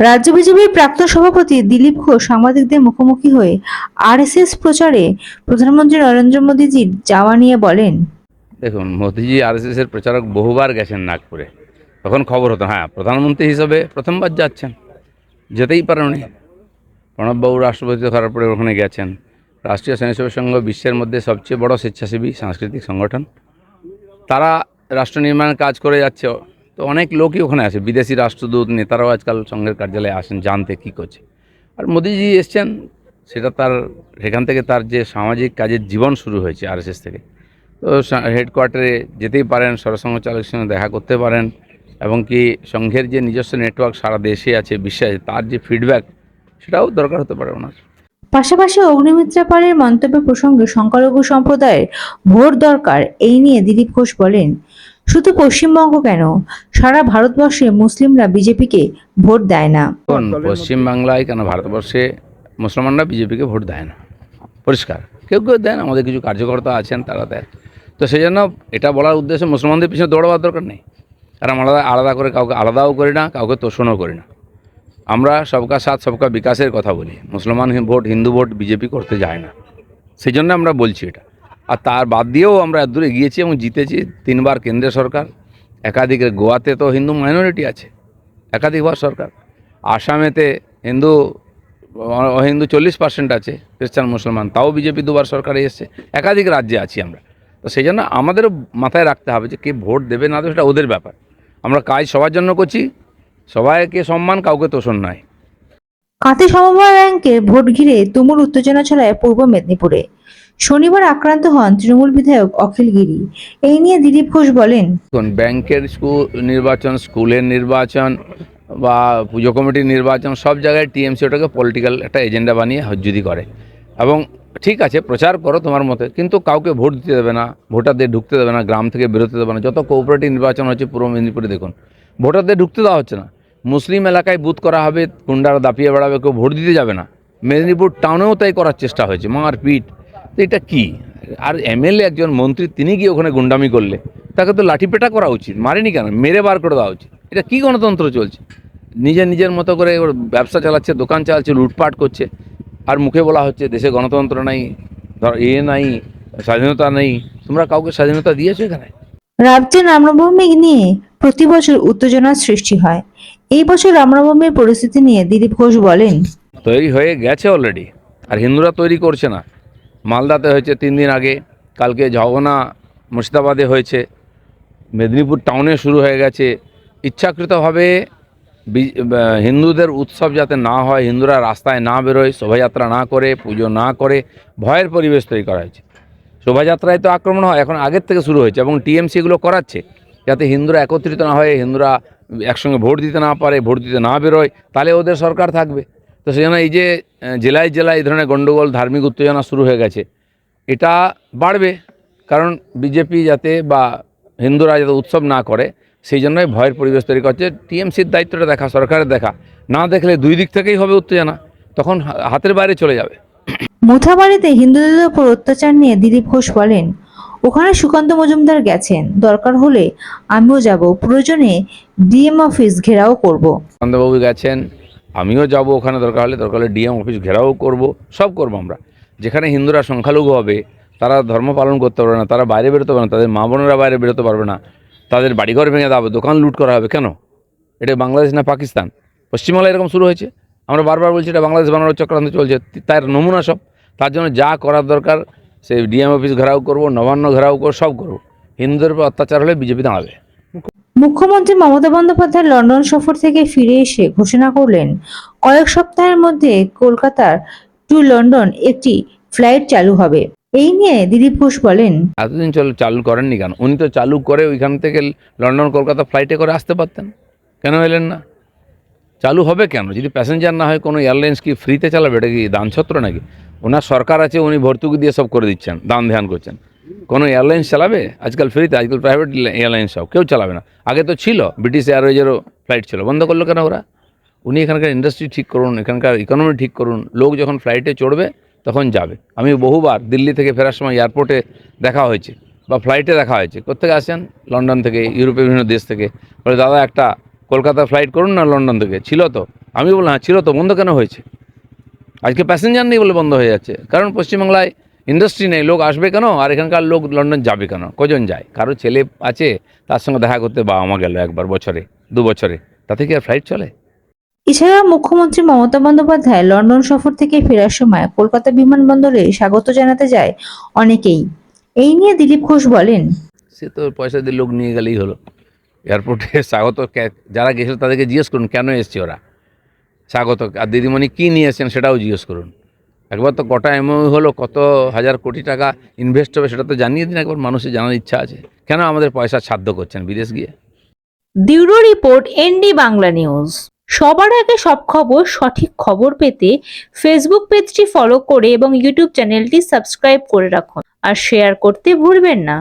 রাজ্য বিজেপির প্রাক্তন সভাপতি দিলীপ ঘোষ সাংবাদিকদের মুখোমুখি হয়ে আরএসএস প্রচারে প্রধানমন্ত্রী নরেন্দ্র মোদীজির যাওয়া নিয়ে বলেন। দেখুন, মোদীজি মোদিজি আরএসএস এর প্রচারক বহুবার গেছেন নাগপুরে। তখন খবর হতো হ্যাঁ প্রধানমন্ত্রী হিসাবে প্রথমবার যাচ্ছেন। যেতেই পারেন প্রণববাবু রাষ্ট্রপতি করার পরে ওখানে গেছেন। রাষ্ট্রীয় স্বয়ংসেবক সংঘ বিশ্বের মধ্যে সবচেয়ে বড় স্বেচ্ছাসেবী সাংস্কৃতিক সংগঠন। তারা রাষ্ট্র নির্মাণের কাজ করে যাচ্ছে তো অনেক লোকই ওখানে আসে। বিদেশি রাষ্ট্রদূত, নেতারাও আজকাল সংঘের কার্যালয়ে আসেন, জানতে কী করছে। আর মোদিজি এসছেন, সেটা তার, সেখান থেকে তার যে সামাজিক কাজের জীবন শুরু হয়েছে আরএসএস থেকে। তো হেডকোয়ার্টারে যেতেই পারেন সরসংঘ চালকের সঙ্গে দেখা করতে পারেন, এবং কি সংঘের যে নিজস্ব নেটওয়ার্ক সারা দেশে আছে, বিশ্বে আছে, তার যে ফিডব্যাক সেটাও দরকার হতে পারে ওনার। পাশাপাশি অগ্নিমিত্রা পালের মন্তব্য প্রসঙ্গে সংখ্যালঘু সম্প্রদায়ের ভোট দরকার, এই নিয়ে দিলীপ ঘোষ বলেন শুধু পশ্চিমবঙ্গ কেন? সারা ভারতবর্ষে মুসলিমরা বিজেপিকে ভোট দেয় না। পশ্চিমবাংলায় কেন ভারতবর্ষে মুসলমানরা বিজেপিকে ভোট দেয় না? পরিষ্কার। কেউ কেউ দেন, আমাদের কিছু কার্যকর্তা আছেন, তারা দেন। তো সেই জন্য এটা বলার উদ্দেশ্যে মুসলমানদের পিছনে দৌড়াবার দরকার নেই। আর আমরা আলাদা আলাদা করে কাউকে আলাদাও করি না, কাউকে তোষণও করি না। আমরা সবকা সাথ সবকা বিকাশের কথা বলি। মুসলমান ভোট, হিন্দু ভোট বিজেপি করতে যায় না। সেই জন্য আমরা বলছি এটা। আর তার বাদ দিয়েও আমরা দূরে গিয়েছি এবং জিতেছি তিনবার কেন্দ্রীয় সরকার, একাধিক গোয়াতে তো হিন্দু মাইনরিটি আছে একাধিকবার সরকার। আসামেতে হিন্দু হিন্দু চল্লিশ পার্সেন্ট আছে, খ্রিস্টান, মুসলমান, তাও বিজেপি দুবার সরকারে এসছে, একাধিক রাজ্যে আছি আমরা। তো সেই জন্য আমাদেরও মাথায় রাখতে হবে যে কে ভোট দেবে না দেবে সেটা ওদের ব্যাপার। আমরা কাজ সবার জন্য করছি, সবাইকে সম্মান, কাউকে তোষণ নয়। কাঁথি সমবায় ব্যাংকের ভোট ঘিরে তুমুল উত্তেজনা ছড়ায় পূর্ব মেদিনীপুরে। শনিবার আক্রান্ত হন তৃণমূল বিধায়ক অখিল গিরি। এই নিয়ে দিলীপ ঘোষ বলেন ব্যাংকের স্কুল নির্বাচন, স্কুলের নির্বাচন বা পুজো কমিটির নির্বাচন, সব জায়গায় টিএমসি ওটাকে পলিটিক্যাল একটা এজেন্ডা বানিয়ে হজ্জুদি করে। এবং ঠিক আছে, প্রচার করো তোমার মতে, কিন্তু কাউকে ভোট দিতে দেবে না, ভোটারদের ঢুকতে দেবে না, গ্রাম থেকে বেরোতে দেবে না। যত কোঅপারেটিভ নির্বাচন হচ্ছে পূর্ব মেদিনীপুরে দেখুন, ভোটারদের ঢুকতে দেওয়া হচ্ছে না। মুসলিম এলাকায় বুথ করা হবে গুন্ডারা দাপিয়ে বেড়াবে, কেউ ভোট দিতে যাবে না। মেদিনীপুর টাউনেও তাই করার চেষ্টা হয়েছে মার পিট তো এটা কি? আর এমএলএ একজন মন্ত্রী, তিনি গিয়ে ওখানে গুন্ডামি করলে? তাকে তো লাঠিপেটা করা উচিত, মারেনি কেন? মেরে বার করে দেওয়া উচিত। এটা কি গণতন্ত্র চলছে? নিজের নিজের মতো করে ওর ব্যবসা চালাচ্ছে, দোকান চালাচ্ছে, লুটপাট করছে। আর মুখে বলা হচ্ছে, দেশে গণতন্ত্র নাই, ধর এ নাই, স্বাধীনতা নেই। তোমরা কাউকে স্বাধীনতা দিয়েছ এখানে? রাজ্যে রামনবমী নিয়ে প্রতি বছর উত্তেজনার সৃষ্টি হয়। এই বছর রামনবমীর পরিস্থিতি নিয়ে দিলীপ ঘোষ বলেন। তৈরি হয়ে গেছে অলরেডি আর হিন্দুরা তৈরি করছে না। মালদাতে হয়েছে তিন দিন আগে, কালকে ঝগনা মুর্শিদাবাদে হয়েছে, মেদিনীপুর টাউনে শুরু হয়ে গেছে। ইচ্ছাকৃতভাবে হিন্দুদের উৎসব যাতে না হয়, হিন্দুরা রাস্তায় না বেরোয়, শোভাযাত্রা না করে, পুজো না করে, ভয়ের পরিবেশ তৈরি করা হয়েছে। শোভাযাত্রায় তো আক্রমণ হয়, এখন আগের থেকে শুরু হয়েছে এবং টিএমসি এগুলো করাচ্ছে, যাতে হিন্দুরা একত্রিত না হয়, হিন্দুরা একসঙ্গে ভোট দিতে না পারে, ভোট দিতে না বেরোয়, তাহলে ওদের সরকার থাকবে। তো সেই জন্য এই যে জেলায় জেলায় এই ধরনের গণ্ডগোল, ধার্মিক উত্তেজনা শুরু হয়ে গেছে, এটা বাড়বে। কারণ বিজেপি যাতে বা হিন্দুরা যাতে উৎসব না করে, সেই জন্যই ভয়ের পরিবেশ তৈরি করছে। টিএমসির দায়িত্বটা দেখা, সরকারের দেখা। না দেখলে দুই দিক থেকেই হবে উত্তেজনা, তখন হাতের বাইরে চলে যাবে। মুথাবাড়িতে হিন্দুদের উপর অত্যাচার নিয়ে দিলীপ ঘোষ বলেন ওখানে সুকান্ত মজুমদার গেছেন, দরকার হলে আমিও যাব। প্রয়োজনে ডিএম অফিস ঘেরাও করব। চন্দ্রবাবু গেছেন, আমিও যাব ওখানে, দরকার হলে দরকার হলে ডিএম অফিস ঘেরাও করব, সব করব আমরা। যেখানে হিন্দুরা সংখ্যালঘু হবে, তারা ধর্ম পালন করতে পারবে না, তারা বাইরে বেরোতে পারবে না, তাদের মা বোনেরা বাইরে বেরোতে পারবে না, তাদের বাড়িঘর ভেঙে দেওয়া হবে, দোকান লুট করা হবে, কেন? এটা বাংলাদেশ না পাকিস্তান? পশ্চিমবাংলায় এরকম শুরু হয়েছে? আমরা বারবার বলছি এটা বাংলাদেশ বানানোর চক্রান্ত চলছে তার নমুনা সব, তার জন্য যা করার দরকার সেই ডিএম অফিস ঘেরাও করব নবান্ন ঘেরাও করব সব করব। হিন্দুদের উপর অত্যাচার হলে বিজেপি দাঁড়াবে। মুখ্যমন্ত্রী মমতা বন্দ্যোপাধ্যায় লন্ডন সফর থেকে ফিরে এসে ঘোষণা করলেন কয়েক সপ্তাহের মধ্যে কলকাতার টু লন্ডন একটি ফ্লাইট চালু হবে। এই নিয়ে দিলীপ ঘোষ বলেন এতদিন চল চালু করেননি কেন? উনি তো চালু করে ওইখান থেকে লন্ডন কলকাতা ফ্লাইটে করে আসতে পারতেন। কেন এলেন না? চালু হবে কেন? যদি প্যাসেঞ্জার না হয় কোনো এয়ারলাইন্স কি ফ্রিতে চালাবে? এটা কি দানছত্র নাকি? ওনার সরকার আছে, উনি ভর্তুকি দিয়ে সব করে দিচ্ছেন, দান ধ্যান করছেন। কোনো এয়ারলাইন্স চালাবে? আজকাল ফ্রিতে, আজকাল প্রাইভেট এয়ারলাইন্স সব, কেউ চালাবে না। আগে তো ছিল, ব্রিটিশ এয়ারওয়েজেরও ফ্লাইট ছিল। বন্ধ করল কেন ওরা? উনি এখানকার ইন্ডাস্ট্রি ঠিক করুন, এখানকার ইকোনমি ঠিক করুন, লোক যখন ফ্লাইটে চড়বে, তখন যাবে। আমি বহুবার দিল্লি থেকে ফেরার সময় এয়ারপোর্টে দেখা হয়েছে, বা ফ্লাইটে দেখা হয়েছে। কোথেকে আসেন? লন্ডন থেকে, ইউরোপের বিভিন্ন দেশ থেকে। বলে, দাদা, একটা কলকাতা ফ্লাইট করুন না লন্ডন থেকে? ছিল তো। আমি বললাম হ্যাঁ ছিল তো, বন্ধ কেন হয়েছে? আজকে প্যাসেঞ্জার নেই বলে বন্ধ হয়ে যাচ্ছে। কারণ পশ্চিমবাংলায় ইন্ডাস্ট্রি নেই লোক আসবে কেন? আর এখানকার লোক লন্ডন যাবে কেন? কজন যায়? কারও ছেলে আছে তার সঙ্গে দেখা করতে বাবা মা গেল একবার বছরে দু বছরে। তাতে কি আর ফ্লাইট চলে? এছাড়া মুখ্যমন্ত্রী মমতা বন্দ্যোপাধ্যায় লন্ডন সফর থেকে ফেরার সময় কলকাতা বিমানবন্দরে স্বাগত জানাতে যায় অনেকেই। এই নিয়ে দিলীপ ঘোষ বলেন সে তো পয়সা দিয়ে লোক নিয়ে গেলেই হলো। এয়ারপোর্টে স্বাগত যারা গেছিল তাদেরকে জিজ্ঞেস করুন কেন এসছে ওরা? স্বাগত। আর দিদিমণি কী নিয়েছেন সেটাও জিজ্ঞেস করুন। একবার তো কটা এমও হলো, কত হাজার কোটি টাকা ইনভেস্ট হবে সেটা তো জানিয়ে দিন, একবার মানুষের জানার ইচ্ছা আছে। কেন আমাদের পয়সা ছাদ্য করছেন বিদেশ গিয়ে? Bureau report ND Bangla news. সবার আগে সব খবর, সঠিক খবর পেতে ফেসবুক পেজটি ফলো করে এবং ইউটিউব চ্যানেলটি সাবস্ক্রাইব করে রাখুন। আর শেয়ার করতে ভুলবেন না।